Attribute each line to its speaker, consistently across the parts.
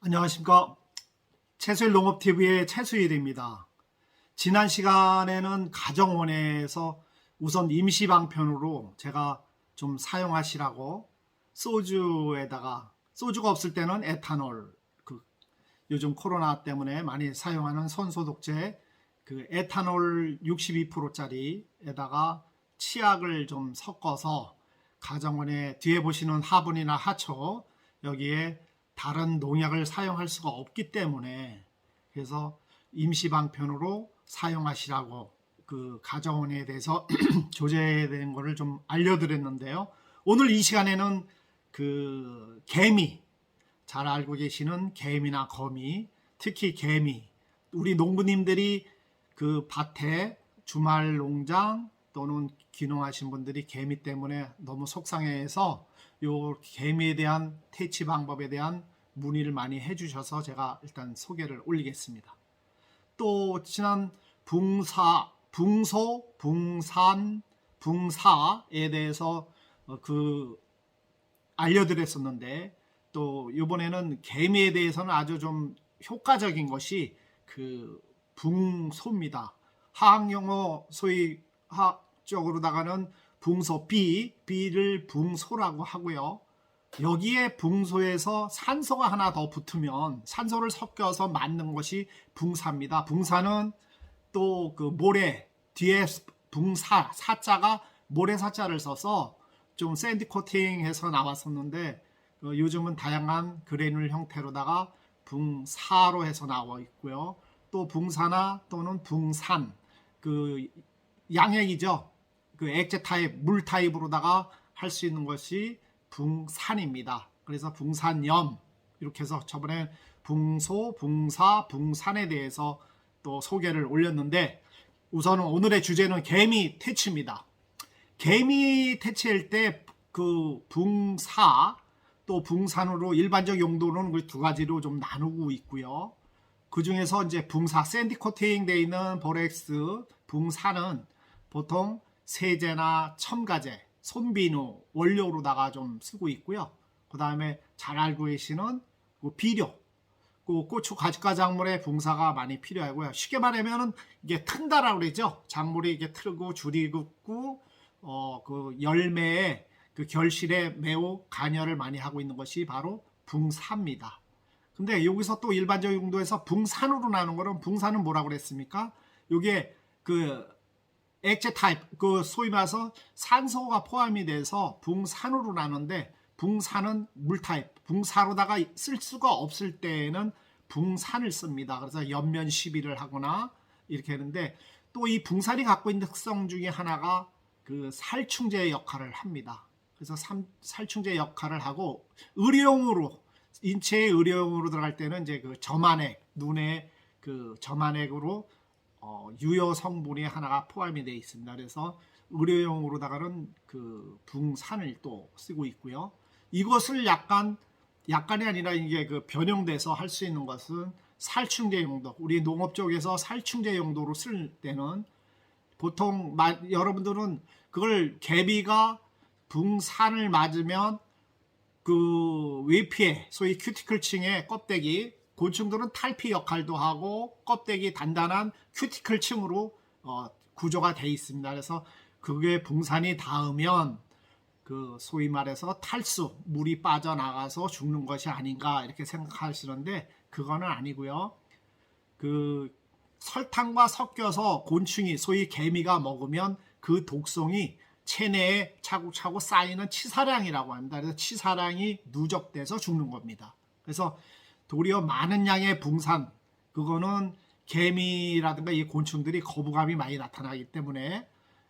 Speaker 1: 안녕하십니까. 채수일 농업TV의 채수일입니다. 지난 시간에는 가정원에서 우선 임시방편으로 제가 좀 사용하시라고 소주에다가 소주가 없을 때는 에탄올 그 요즘 코로나 때문에 많이 사용하는 손소독제 그 에탄올 62%짜리에다가 치약을 좀 섞어서 가정원에 뒤에 보시는 화분이나 하초 여기에 다른 농약을 사용할 수가 없기 때문에 그래서 임시 방편으로 사용하시라고 그 가정원에 대해서 대한 거를 좀 알려드렸는데요. 오늘 이 시간에는 그 개미 잘 알고 계시는 개미나 거미 특히 개미 우리 농부님들이 그 밭에 주말 농장 또는 귀농하신 분들이 개미 때문에 너무 속상해해서 요 개미에 대한 퇴치 방법에 대한 문의를 많이 해주셔서 제가 일단 소개를 올리겠습니다. 또 지난 붕사, 붕소, 붕산, 붕사에 대해서 어, 그 알려드렸었는데 또 이번에는 개미에 대해서는 아주 좀 효과적인 것이 그 붕소입니다. 화학용어 소위 화학적으로다가는 붕소 B, B를 붕소라고 하고요. 여기에 붕소에서 산소가 하나 더 붙으면 산소를 섞여서 만든 것이 붕사입니다. 붕사는 또 그 모래 뒤에 붕사 사자가 모래 사자를 써서 좀 샌디 코팅해서 나왔었는데 어, 요즘은 다양한 그래놀 형태로다가 붕사로 해서 나와 있고요. 또 붕사나 또는 붕산 그 양액이죠. 그 액체 타입, 물 타입으로다가 할 수 있는 것이 붕산입니다. 그래서 붕산염 이렇게 해서 저번에 붕소, 붕사, 붕산에 대해서 또 소개를 올렸는데 우선은 오늘의 주제는 개미 퇴치입니다. 개미 퇴치할 때 그 붕사 또 붕산으로 일반적 용도는 그 두 가지로 좀 나누고 있고요. 그 중에서 이제 붕사 샌디 코팅 돼 있는 보렉스 붕사는 보통 세제나 첨가제, 손비누 원료로다가 좀 쓰고 있고요. 그 다음에 잘 알고 계시는 그 비료, 그 고추 가지가 작물에 붕사가 많이 필요하고요. 쉽게 말하면은 이게 튼다라고 그러죠. 작물이 이게 틀고 줄이 긋고 어 그 열매에 그 결실에 매우 간여를 많이 하고 있는 것이 바로 붕사입니다. 근데 여기서 또 일반적 용도에서 붕산으로 나눈 거는 붕산은 뭐라고 그랬습니까? 요게 그 액체 타입 그 소위 말해서 산소가 포함이 돼서 붕산으로 나는데 붕산은 물 타입 붕사로다가 쓸 수가 없을 때에는 붕산을 씁니다. 그래서 옆면 시비를 하거나 이렇게 하는데 또 이 붕산이 갖고 있는 특성 중에 하나가 그 살충제 역할을 합니다. 그래서 삼- 살충제 역할을 하고 의료용으로 인체의 의료용으로 들어갈 때는 이제 그 점안액 눈에 그 점안액으로 어, 유효 성분이 하나가 포함이 되어 있습니다. 그래서 의료용으로다가는 그 붕산을 또 쓰고 있고요. 이것을 약간 약간이 아니라 이게 그 변형돼서 할 수 있는 것은 살충제 용도. 우리 농업 쪽에서 살충제 용도로 쓸 때는 보통 마- 여러분들은 그걸 개비가 붕산을 맞으면 그 외피에 소위 큐티클층의 껍데기 곤충들은 탈피 역할도 하고 껍데기 단단한 큐티클 층으로 어, 구조가 돼 있습니다. 그래서 그게 붕산이 닿으면 그 소위 말해서 탈수 물이 빠져나가서 죽는 것이 아닌가 이렇게 생각하시는데 그거는 아니고요. 그 설탕과 섞여서 곤충이 소위 개미가 먹으면 그 독성이 체내에 차곡차곡 쌓이는 치사량이라고 합니다. 그래서 치사량이 누적돼서 죽는 겁니다. 그래서 도리어 많은 양의 붕산 그거는 개미라든가 이 곤충들이 거부감이 많이 나타나기 때문에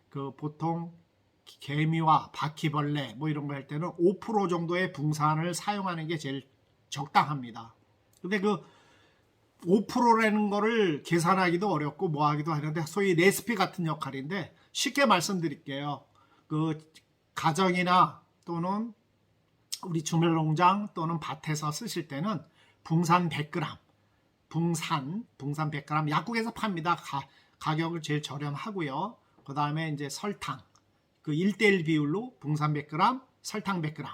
Speaker 1: 그 보통 개미와 바퀴벌레 뭐 이런 거 할 때는 5% 정도의 붕산을 사용하는 게 제일 적당합니다. 근데 그 5%라는 거를 계산하기도 어렵고 뭐 하기도 하는데 소위 레시피 같은 역할인데 쉽게 말씀드릴게요. 그 가정이나 또는 우리 주말농장 또는 밭에서 쓰실 때는 붕산 100g, 붕산, 붕산 100g 약국에서 팝니다. 가, 가격을 제일 저렴하고요. 그 다음에 이제 설탕, 그 1대1 비율로 붕산 100g, 설탕 100g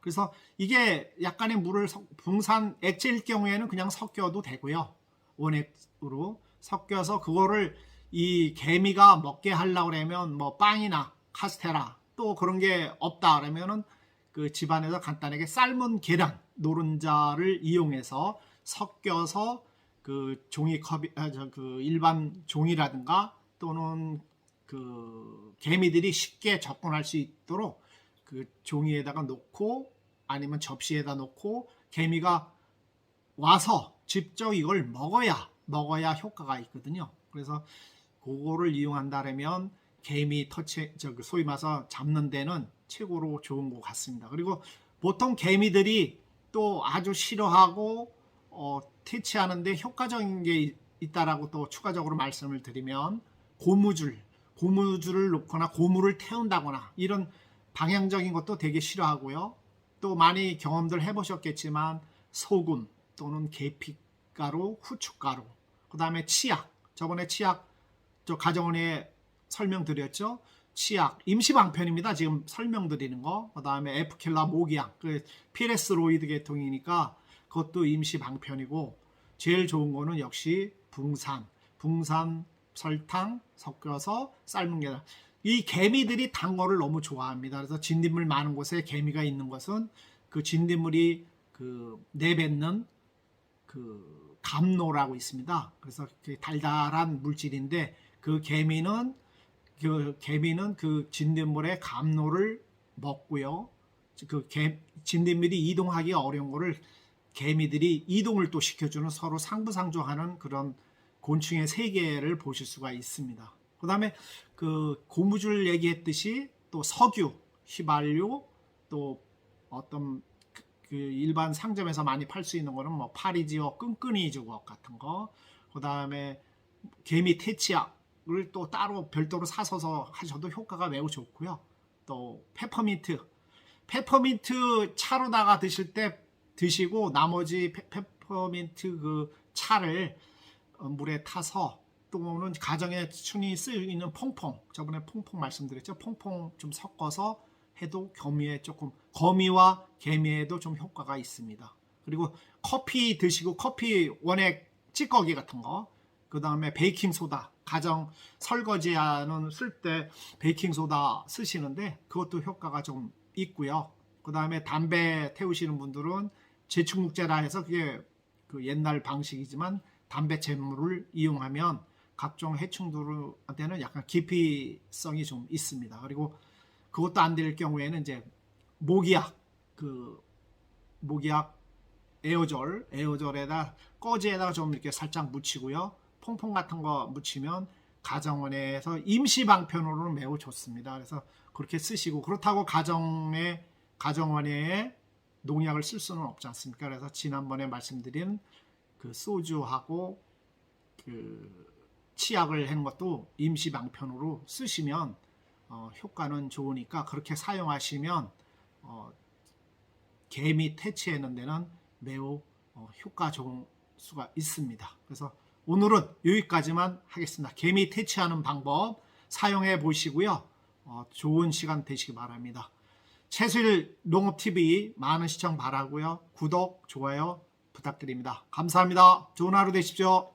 Speaker 1: 그래서 이게 약간의 물을 섞- 붕산 액체일 경우에는 그냥 섞여도 되고요. 원액으로 섞여서 그거를 이 개미가 먹게 하려고 그러면 뭐 빵이나 카스테라 또 그런 게 없다 그러면은 그 집안에서 간단하게 삶은 계란 노른자를 이용해서 섞여서 그 종이컵이 아, 저그 일반 종이라든가 또는 그 개미들이 쉽게 접근할 수 있도록 그 종이에다가 놓고 아니면 접시에다 놓고 개미가 와서 직접 이걸 먹어야 먹어야 효과가 있거든요. 그래서 그거를 이용한다면 개미 터치 저그 소위 말해서 잡는 데는 최고로 좋은 것 같습니다. 그리고 보통 개미들이 또 아주 싫어하고 어, 퇴치하는데 효과적인 게 있- 있다라고 또 추가적으로 말씀을 드리면 고무줄, 고무줄을 놓거나 고무를 태운다거나 이런 방향적인 것도 되게 싫어하고요. 또 많이 경험들 해보셨겠지만 소금 또는 계피가루, 후춧가루, 그 다음에 치약. 저번에 치약 저 가정원에 설명드렸죠. 치약 임시 방편입니다. 지금 설명드리는 거. 그 다음에 에프킬라 모기약, 그 피레스 로이드 계통이니까 그것도 임시 방편이고 제일 좋은 거는 역시 붕산, 붕산 설탕 섞여서 삶은 계란. 이 개미들이 단 거를 너무 좋아합니다. 그래서 진딧물 많은 곳에 개미가 있는 것은 그 진딧물이 그 내뱉는 그 감노라고 있습니다. 그래서 그 달달한 물질인데 그 개미는 그 개미는 그 진딧물의 감노를 먹고요. 그 개, 진딧물이 이동하기 어려운 거를 개미들이 이동을 또 시켜주는 서로 상부상조하는 그런 곤충의 세계를 보실 수가 있습니다. 그 다음에 그 고무줄 얘기했듯이 또 석유, 휘발유, 또 어떤 그- 그 일반 상점에서 많이 팔 수 있는 거는 뭐 파리지오 끈끈이 주걱 같은 거, 그 다음에 개미 퇴치약을 또 따로 별도로 사서서 하셔도 효과가 매우 좋고요. 또 페퍼민트, 페퍼민트 차로다가 드실 때 드시고 나머지 페, 페퍼민트 그 차를 어, 물에 타서 또는 가정에 춘이 쓰이는 퐁퐁. 저번에 퐁퐁 말씀드렸죠? 퐁퐁 좀 섞어서 해도 거미에 조금 거미와 개미에도 좀 효과가 있습니다. 그리고 커피 드시고 커피 원액 찌꺼기 같은 거 그 다음에 베이킹 소다 가정 설거지하는 쓸 때 베이킹 소다 쓰시는데 그것도 효과가 좀 있고요 그 다음에 담배 태우시는 분들은 제충국제라 해서 그게 그 옛날 방식이지만 담배 잼물을 이용하면 각종 해충들한테는 약간 기피성이 좀 있습니다. 그리고 그것도 안 될 경우에는 이제 모기약 그 모기약 에어졸 에어졸에다 꺼지에다가 좀 이렇게 살짝 묻히고요. 퐁퐁 같은 거 묻히면 가정원에서 임시 방편으로는 매우 좋습니다. 그래서 그렇게 쓰시고 그렇다고 가정에 가정원에 농약을 쓸 수는 없지 않습니까? 그래서 지난번에 말씀드린 그 소주하고 그 치약을 한 것도 임시 방편으로 쓰시면 어, 효과는 좋으니까 그렇게 사용하시면 어, 개미 퇴치하는 데는 매우 어, 효과 좋은 수가 있습니다. 그래서 오늘은 여기까지만 하겠습니다. 개미 퇴치하는 방법 사용해 보시고요. 어, 좋은 시간 되시기 바랍니다. 채수일 농업TV 많은 시청 바라고요. 구독, 좋아요 부탁드립니다. 감사합니다. 좋은 하루 되십시오.